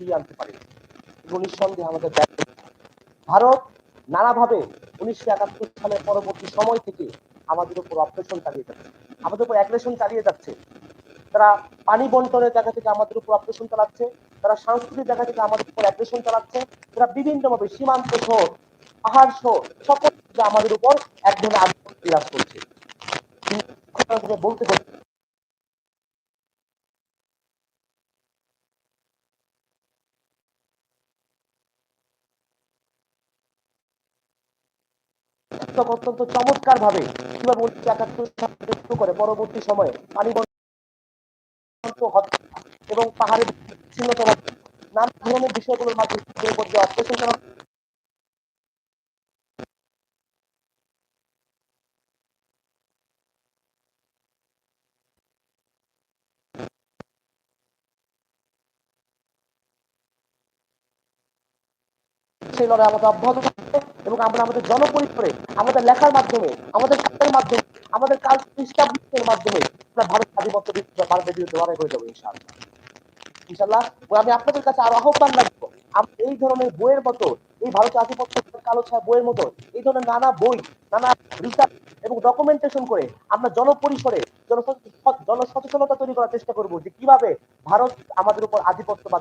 ফিরিয়ে আনতে পারি। এগুলো নিঃসন্দেহে আমাদের ব্যর্থ ভারত নানাভাবে উনিশশো একাত্তর সালের পরবর্তী সময় থেকে আমাদের উপর অপারেশন চালিয়ে যাচ্ছে। আমাদের উপর অ্যাগ্রেশন চালিয়ে যাচ্ছে। তারা পানি বন্টনের জায়গা থেকে আমাদের উপর অপারেশন চালাচ্ছে। তারা সাংস্কৃতিক জায়গা থেকে আমাদের উপর অ্যাগ্রেশন চালাচ্ছে। তারা বিভিন্নভাবে সীমান্ত সহ পাহাড় সহ সকল আমাদের উপর এক ধরনের আগ্রহ বিরাজ করছে। বলতে বলতে একদম অত্যন্ত চমৎকার ভাবে কীভাবে উনিশশো একাত্তর শুরু করে পরবর্তী সময়ে পানি এবং পাহাড়ের বিচ্ছিন্নতা নানা ধরনের বিষয়গুলোর মাধ্যমে অপারেশন করা সেই লড়াই আমাদের অব্যাহত এবং আমরা আমাদের জনপরিসরে, আমাদের লেখার মাধ্যমে, আমাদের কাজের মাধ্যমে, আমাদের কাজ ইস্টাবলিশের মাধ্যমে আমরা ভারত আধিপত্য ভারতের বিরুদ্ধে লড়াই করে যাব, ইনশাআল্লাহ। ইনশাআল্লাহ? আমি আপনাদের কাছে আরও আহ্বান রাখব, আমরা এই ধরনের বইয়ের মতো, এই ভারতীয় আধিপত্য কালো ছায়া বইয়ের মতো, এই ধরনের নানা বই, নানা রিসার্চ এবং ডকুমেন্টেশন করে আমরা জনপরিসরে জনসচেতনতা তৈরি করার চেষ্টা করব যে কীভাবে ভারত আমাদের উপর আধিপত্য